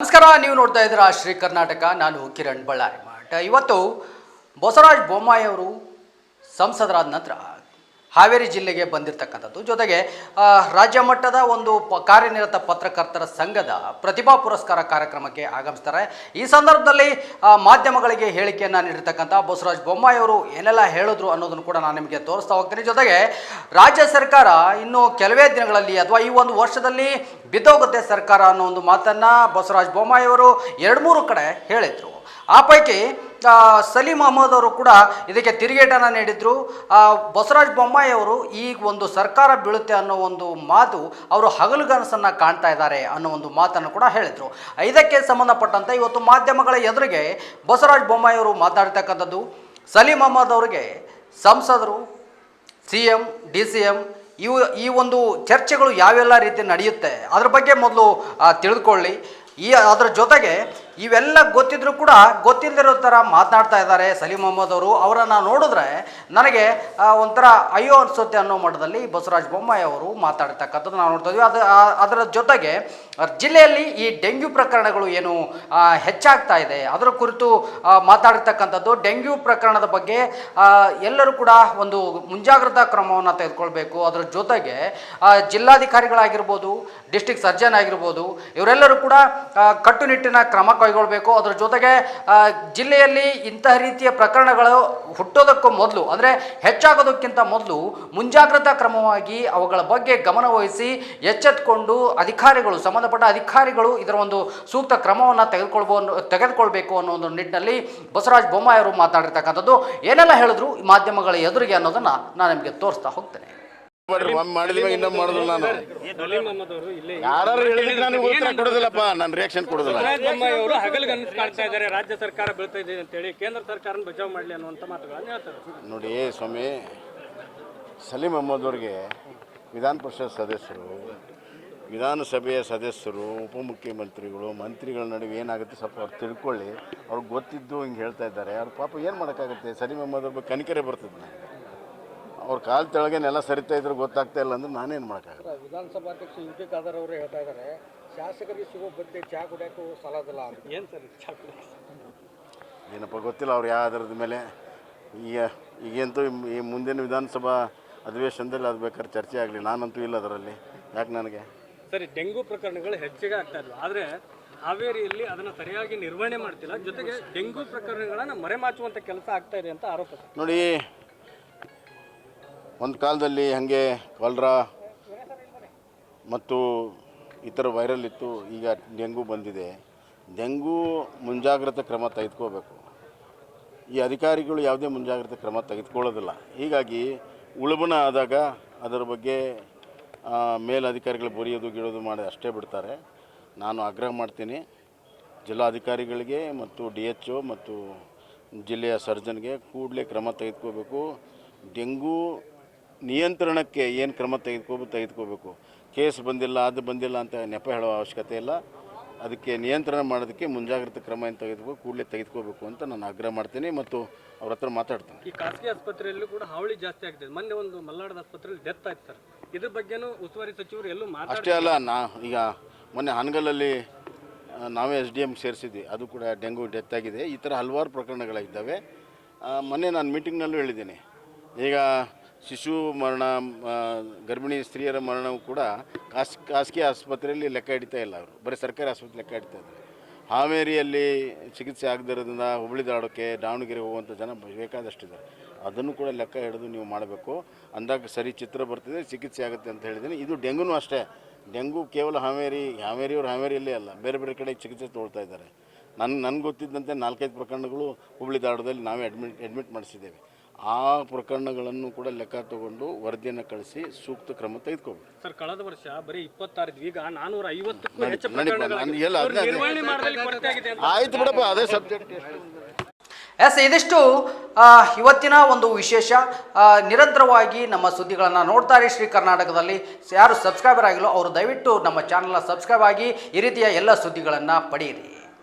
ನಮಸ್ಕಾರ, ನೀವು ನೋಡ್ತಾ ಇದ್ದೀರಾ ಶ್ರೀ ಕರ್ನಾಟಕ, ನಾನು ಕಿರಣ್ ಬಳ್ಳಾರಿ ಮಠ ಇವತ್ತು ಬಸವರಾಜ್ ಬೊಮ್ಮಾಯಿ ಅವರು ಸಂಸದರಾದ ನಂತರ ಹಾವೇರಿ ಜಿಲ್ಲೆಗೆ ಬಂದಿರತಕ್ಕಂಥದ್ದು. ಜೊತೆಗೆ ರಾಜ್ಯ ಮಟ್ಟದ ಒಂದು ಪ, ಕಾರ್ಯನಿರತ ಪತ್ರಕರ್ತರ ಸಂಘದ ಪ್ರತಿಭಾ ಪುರಸ್ಕಾರ ಕಾರ್ಯಕ್ರಮಕ್ಕೆ ಆಗಮಿಸ್ತಾರೆ. ಈ ಸಂದರ್ಭದಲ್ಲಿ ಮಾಧ್ಯಮಗಳಿಗೆ ಹೇಳಿಕೆಯನ್ನು ನೀಡಿರ್ತಕ್ಕಂಥ ಬಸವರಾಜ ಬೊಮ್ಮಾಯಿ ಅವರು ಏನೆಲ್ಲ ಹೇಳಿದ್ರು ಅನ್ನೋದನ್ನು ಕೂಡ ನಾನು ನಿಮಗೆ ತೋರಿಸ್ತಾ ಹೋಗ್ತೀನಿ. ಜೊತೆಗೆ, ರಾಜ್ಯ ಸರ್ಕಾರ ಇನ್ನು ಕೆಲವೇ ದಿನಗಳಲ್ಲಿ ಅಥವಾ ಈ ಒಂದು ವರ್ಷದಲ್ಲಿ ಬಿದ್ದೋಗುತ್ತೆ ಸರ್ಕಾರ ಅನ್ನೋ ಒಂದು ಮಾತನ್ನು ಬಸವರಾಜ ಬೊಮ್ಮಾಯಿ ಅವರು ಎರಡು ಮೂರು ಕಡೆ ಹೇಳಿದರು. ಆ ಪೈಕಿ ಸಲೀಂ ಅಹಮದ್ ಅವರು ಕೂಡ ಇದಕ್ಕೆ ತಿರುಗೇಟನ್ನು ನೀಡಿದ್ರು. ಬಸವರಾಜ ಬೊಮ್ಮಾಯಿ ಅವರು ಈ ಒಂದು ಸರ್ಕಾರ ಬೀಳುತ್ತೆ ಅನ್ನೋ ಒಂದು ಮಾತು, ಅವರು ಹಗಲುಗನಸನ್ನು ಕಾಣ್ತಾ ಇದ್ದಾರೆ ಅನ್ನೋ ಒಂದು ಮಾತನ್ನು ಕೂಡ ಹೇಳಿದರು. ಇದಕ್ಕೆ ಸಂಬಂಧಪಟ್ಟಂತೆ ಇವತ್ತು ಮಾಧ್ಯಮಗಳ ಎದುರಿಗೆ ಬಸವರಾಜ ಬೊಮ್ಮಾಯಿ ಅವರು ಮಾತಾಡ್ತಕ್ಕಂಥದ್ದು. ಸಲೀಂ ಅಹಮದ್ ಅವರಿಗೆ ಸಂಸದರು, C M, D C M, ಇವು, ಈ ಒಂದು ಚರ್ಚೆಗಳು ಯಾವೆಲ್ಲ ರೀತಿ ನಡೆಯುತ್ತೆ, ಅದ್ರ ಬಗ್ಗೆ ಮೊದಲು ತಿಳಿದುಕೊಳ್ಳಿ. ಈ, ಅದರ ಜೊತೆಗೆ ಇವೆಲ್ಲ ಗೊತ್ತಿದ್ರು ಕೂಡ ಗೊತ್ತಿಲ್ಲದಿರೋ ಥರ ಮಾತನಾಡ್ತಾ ಇದ್ದಾರೆ ಸಲೀಂ ಮೊಹಮ್ಮದ್ ಅವರು. ಅವರನ್ನು ನೋಡಿದ್ರೆ ನನಗೆ ಒಂಥರ ಅಯ್ಯೋ ಅನಿಸುತ್ತೆ ಅನ್ನೋ ಮಟ್ಟದಲ್ಲಿ ಬಸವರಾಜ ಬೊಮ್ಮಾಯಿ ಅವರು ಮಾತಾಡ್ತಕ್ಕಂಥದ್ದು ನಾವು ನೋಡ್ತಾ ಇದ್ವಿ. ಅದು ಅದರ ಜೊತೆಗೆ ಜಿಲ್ಲೆಯಲ್ಲಿ ಈ ಡೆಂಗ್ಯೂ ಪ್ರಕರಣಗಳು ಏನು ಹೆಚ್ಚಾಗ್ತಾ ಇದೆ. ಅದರ ಕುರಿತು ಮಾತಾಡಿರ್ತಕ್ಕಂಥದ್ದು ಡೆಂಗ್ಯೂ ಪ್ರಕರಣದ ಬಗ್ಗೆ ಎಲ್ಲರೂ ಕೂಡ ಒಂದು ಮುಂಜಾಗ್ರತಾ ಕ್ರಮವನ್ನು ತೆಗೆದುಕೊಳ್ಬೇಕು. ಅದರ ಜೊತೆಗೆ ಜಿಲ್ಲಾಧಿಕಾರಿಗಳಾಗಿರ್ಬೋದು ಡಿಸ್ಟಿಕ್ ಸರ್ಜನ್ ಆಗಿರ್ಬೋದು, ಇವರೆಲ್ಲರೂ ಕೂಡ ಕಟ್ಟುನಿಟ್ಟಿನ ಕ್ರಮ ಕೈಗೊಳ್ಳಬೇಕು ಅದರ ಜೊತೆಗೆ ಜಿಲ್ಲೆಯಲ್ಲಿ ಇಂತಹ ರೀತಿಯ ಪ್ರಕರಣಗಳು ಹುಟ್ಟೋದಕ್ಕೂ ಮೊದಲು, ಅಂದರೆ ಹೆಚ್ಚಾಗೋದಕ್ಕಿಂತ ಮೊದಲು ಮುಂಜಾಗ್ರತಾ ಕ್ರಮವಾಗಿ ಅವುಗಳ ಬಗ್ಗೆ ಗಮನ ವಹಿಸಿ ಎಚ್ಚೆತ್ತುಕೊಂಡು ಅಧಿಕಾರಿಗಳು, ಸಂಬಂಧಪಟ್ಟ ಅಧಿಕಾರಿಗಳು ಇದರ ಒಂದು ಸೂಕ್ತ ಕ್ರಮವನ್ನು ತೆಗೆದುಕೊಳ್ಬೋ, ತೆಗೆದುಕೊಳ್ಬೇಕು ಅನ್ನೋ ಒಂದು ನಿಟ್ಟಿನಲ್ಲಿ ಬಸವರಾಜ ಬೊಮ್ಮಾಯಿ ಅವರು ಮಾತಾಡಿರ್ತಕ್ಕಂಥದ್ದು. ಏನೆಲ್ಲ ಹೇಳಿದ್ರು ಮಾಧ್ಯಮಗಳ ಎದುರಿಗೆ ಅನ್ನೋದನ್ನು ನಾನು ನಿಮಗೆ ತೋರಿಸ್ತಾ ಹೋಗ್ತೇನೆ. ಇನ್ನೊಮ್ಮೆ ಮಾಡಿದ್ರು ನಾನು ಯಾರು ಹೇಳಿದ್ರೆ ನನಗೆ ಉತ್ತರ ಕೊಡೋದಿಲ್ಲಪ್ಪ ನಾನು ರಿಯಾಕ್ಷನ್ ಕೊಡೋದಿಲ್ಲ. ಅವರು ಇದ್ದಾರೆ ರಾಜ್ಯ ಸರ್ಕಾರ ಬೀಳ್ತಾ ಇದೆ ಅಂತೇಳಿ ಕೇಂದ್ರ ಸರ್ಕಾರ ಬಚಾವ್ ಮಾಡಲಿ ಅನ್ನುವಂಥ ಮಾತುಗಳನ್ನು ಹೇಳ್ತಾರೆ. ನೋಡಿ ಸ್ವಾಮಿ ಸಲೀಂ ಅಹಮದ್ ಅವ್ರಿಗೆ ವಿಧಾನ ಪರಿಷತ್ ಸದಸ್ಯರು ವಿಧಾನಸಭೆಯ ಸದಸ್ಯರು ಉಪಮುಖ್ಯಮಂತ್ರಿಗಳು ಮಂತ್ರಿಗಳ ನಡುವೆ ಏನಾಗುತ್ತೆ ಸ್ವಲ್ಪ ಅವ್ರು ತಿಳ್ಕೊಳ್ಳಿ. ಅವ್ರಿಗೆ ಗೊತ್ತಿದ್ದು ಹಿಂಗೆ ಹೇಳ್ತಾ ಇದ್ದಾರೆ. ಅವ್ರ ಪಾಪ ಏನು ಮಾಡೋಕ್ಕಾಗುತ್ತೆ? ಸಲೀಂ ಅಹಮದ್ ಅವ್ರ ಬಗ್ಗೆ ಕನಿಕರೆ ಬರ್ತದೆ ನನಗೆ. ಅವ್ರ ಕಾಲ್ ತೆಳಗೆ ನೆಲ ಸರಿತಾ ಇದ್ರೆ ಗೊತ್ತಾಗ್ತಾ ಇಲ್ಲ ಅಂದ್ರೆ ನಾನೇನು ಮಾಡೋಕ್ಕಾಗಲ್ಲ. ವಿಧಾನಸಭಾಧ್ಯಕ್ಷ ಯು ಟಿ ಖಾದರ್ ಅವರು ಹೇಳ್ತಾ ಇದ್ದಾರೆ ಶಾಸಕರಿಗೆ ಸಿಗೋ ಬತ್ತೆ ಚಾ ಕುಡಿಯೋಕ್ಕೂ ಸಾಲದಲ್ಲ ಅಂತ. ಏನು ಸರ್ ಚಾಕು? ಏನಪ್ಪ ಗೊತ್ತಿಲ್ಲ ಅವ್ರು ಯಾವ್ದ್ರದ ಮೇಲೆ? ಈಗ ಈಗಂತೂ ಈ ಮುಂದಿನ ವಿಧಾನಸಭಾ ಅಧಿವೇಶನದಲ್ಲಿ ಅದು ಬೇಕಾದ್ರೆ ಚರ್ಚೆ ಆಗಲಿ. ನಾನಂತೂ ಇಲ್ಲ ಅದರಲ್ಲಿ. ಯಾಕೆ ನನಗೆ? ಸರಿ ಡೆಂಗು ಪ್ರಕರಣಗಳು ಹೆಚ್ಚಿಗೆ ಆಗ್ತಾ ಇದ್ವು. ಆದರೆ ಹಾವೇರಿಯಲ್ಲಿ ಅದನ್ನು ಸರಿಯಾಗಿ ನಿರ್ವಹಣೆ ಮಾಡ್ತಿಲ್ಲ. ಜೊತೆಗೆ ಡೆಂಗು ಪ್ರಕರಣಗಳನ್ನು ಮರೆಮಾಚುವಂಥ ಕೆಲಸ ಆಗ್ತಾ ಇದೆ ಅಂತ ಆರೋಪ ನೋಡಿ ಒಂದು ಕಾಲದಲ್ಲಿ ಹಾಗೆ ಕಾಲ್ರಾ ಮತ್ತು ಇತರ ವೈರಲ್ ಇತ್ತು, ಈಗ ಡೆಂಗು ಬಂದಿದೆ. ಡೆಂಗು ಮುಂಜಾಗ್ರತಾ ಕ್ರಮ ತೆಗೆದುಕೋಬೇಕು. ಈ ಅಧಿಕಾರಿಗಳು ಯಾವುದೇ ಮುಂಜಾಗ್ರತಾ ಕ್ರಮ ತೆಗೆದುಕೊಳ್ಳೋದಿಲ್ಲ. ಹೀಗಾಗಿ ಉಳುಬಣ ಆದಾಗ ಅದರ ಬಗ್ಗೆ ಮೇಲಧಿಕಾರಿಗಳು ಬರೆಯೋದು, ಗಿಡೋದು ಮಾಡಿ ಅಷ್ಟೇ ಬಿಡ್ತಾರೆ. ನಾನು ಆಗ್ರಹ ಮಾಡ್ತೀನಿ. ಜಿಲ್ಲಾಧಿಕಾರಿಗಳಿಗೆ ಮತ್ತು ಡಿ ಎಚ್ ಒ ಮತ್ತು ಜಿಲ್ಲೆಯ ಸರ್ಜನ್ಗೆ ಕೂಡಲೇ ಕ್ರಮ ತೆಗೆದುಕೋಬೇಕು. ಡೆಂಗು ನಿಯಂತ್ರಣಕ್ಕೆ ಏನು ಕ್ರಮ ತೆಗೆದುಕೋ ತೆಗೆದುಕೋಬೇಕು? ಕೇಸ್ ಬಂದಿಲ್ಲ ಅದು ಬಂದಿಲ್ಲ ಅಂತ ನೆಪ ಹೇಳೋ ಅವಶ್ಯಕತೆ ಇಲ್ಲ. ಅದಕ್ಕೆ ನಿಯಂತ್ರಣ ಮಾಡೋದಕ್ಕೆ ಮುಂಜಾಗ್ರತಾ ಕ್ರಮ ಏನು ತೆಗೆದುಕೋ ಕೂಡಲೇ ತೆಗೆದುಕೋಬೇಕು ಅಂತ ನಾನು ಆಗ್ರಹ ಮಾಡ್ತೀನಿ ಮತ್ತು ಅವ್ರ ಹತ್ರ ಮಾತಾಡ್ತೀನಿ. ಈ ಖಾಸಗಿ ಆಸ್ಪತ್ರೆಯಲ್ಲೂ ಕೂಡ ಹಾವಳಿ ಜಾಸ್ತಿ ಆಗ್ತಿದೆ. ಮೊನ್ನೆ ಒಂದು ಮಲ್ನಾಡದ ಆಸ್ಪತ್ರೆಯಲ್ಲಿ ಡೆತ್ ಆಯ್ತು ಸರ್. ಇದ್ರ ಬಗ್ಗೆನೂ ಉಸ್ತುವಾರಿ ಸಚಿವರು ಎಲ್ಲೂ ಮಾತಾಡ ಅಷ್ಟೇ ಅಲ್ಲ ನಾ ಈಗ ಮೊನ್ನೆ ಹಾನಗಲ್ಲಲ್ಲಿ ನಾವೇ ಎಸ್ ಡಿ ಎಂ ಸೇರಿಸಿದ್ವಿ. ಅದು ಕೂಡ ಡೆಂಗು ಡೆತ್ ಆಗಿದೆ. ಈ ಥರ ಹಲವಾರು ಪ್ರಕರಣಗಳಿದ್ದಾವೆ ಮೊನ್ನೆ ನಾನು ಮೀಟಿಂಗ್ನಲ್ಲೂ ಹೇಳಿದ್ದೀನಿ. ಈಗ ಶಿಶು ಮರಣ ಗರ್ಭಿಣಿ ಸ್ತ್ರೀಯರ ಮರಣವು ಕೂಡ ಖಾಸ್ ಖಾಸಗಿ ಆಸ್ಪತ್ರೆಯಲ್ಲಿ ಲೆಕ್ಕ ಹಿಡಿತಾ ಇಲ್ಲ ಅವರು. ಬರೀ ಸರ್ಕಾರಿ ಆಸ್ಪತ್ರೆ ಲೆಕ್ಕ ಹಿಡಿತಾ ಇದ್ದಾರೆ. ಹಾವೇರಿಯಲ್ಲಿ ಚಿಕಿತ್ಸೆ ಆಗದಿರೋದ್ರಿಂದ ಹುಬ್ಬಳ್ಳಿ ದಾಡೋಕ್ಕೆ ದಾವಣಗೆರೆ ಹೋಗುವಂಥ ಜನ ಬೇಕಾದಷ್ಟಿದ್ದಾರೆ ಅದನ್ನು ಕೂಡ ಲೆಕ್ಕ ಹಿಡಿದು ನೀವು ಮಾಡಬೇಕು. ಅಂದಾಗ ಸರಿ ಚಿತ್ರ ಬರ್ತಿದೆ, ಚಿಕಿತ್ಸೆ ಆಗುತ್ತೆ ಅಂತ ಹೇಳಿದ್ದೀನಿ. ಇದು ಡೆಂಗೂನು ಅಷ್ಟೇ. ಡೆಂಗು ಕೇವಲ ಹಾವೇರಿ, ಹಾವೇರಿಯವರು ಹಾವೇರಿಯಲ್ಲೇ ಅಲ್ಲ. ಬೇರೆ ಬೇರೆ ಕಡೆ ಚಿಕಿತ್ಸೆ ತೊಗೊಳ್ತಾ ಇದ್ದಾರೆ. ನನ್ನ ನನಗೆ ಗೊತ್ತಿದ್ದಂತೆ ನಾಲ್ಕೈದು ಪ್ರಕರಣಗಳು ಹುಬ್ಬಳ್ಳಿ ದಾಡೋದಲ್ಲಿ ನಾವೇ ಅಡ್ಮಿಟ್ ಅಡ್ಮಿಟ್ ಮಾಡಿಸಿದ್ದೇವೆ. ಆ ಪ್ರಕರಣಗಳನ್ನು ಕೂಡ ಲೆಕ್ಕ ತಗೊಂಡು ವರದಿಯನ್ನು ಕಳಿಸಿ ಸೂಕ್ತ ಕ್ರಮ ತೆಗೆದುಕೋಬೇಕು. ಸರ್ ಕಳೆದ ವರ್ಷ ಬರೀ ಇಪ್ಪತ್ತಾರು. ಈಗ ನಾನೂರ ಅಂತ. ಆಯ್ತು ಬಿಡಪ್ಪ ಅದೇ ಸಬ್ಜೆಕ್ಟ್ ಎಸ್ ಇದಿಷ್ಟು ಆ, ಇವತ್ತಿನ ಒಂದು ವಿಶೇಷ. ನಿರಂತರವಾಗಿ ನಮ್ಮ ಸುದ್ದಿಗಳನ್ನು ನೋಡ್ತಾರೆ ಶ್ರೀ ಕರ್ನಾಟಕದಲ್ಲಿ. ಯಾರು ಸಬ್ಸ್ಕ್ರೈಬರ್ ಆಗಿಲ್ಲೋ ಅವರು ದಯವಿಟ್ಟು ನಮ್ಮ ಚಾನಲ್ನ ಸಬ್ಸ್ಕ್ರೈಬ್ ಆಗಿ ಈ ರೀತಿಯ ಎಲ್ಲ ಸುದ್ದಿಗಳನ್ನು ಪಡೆಯಿರಿ.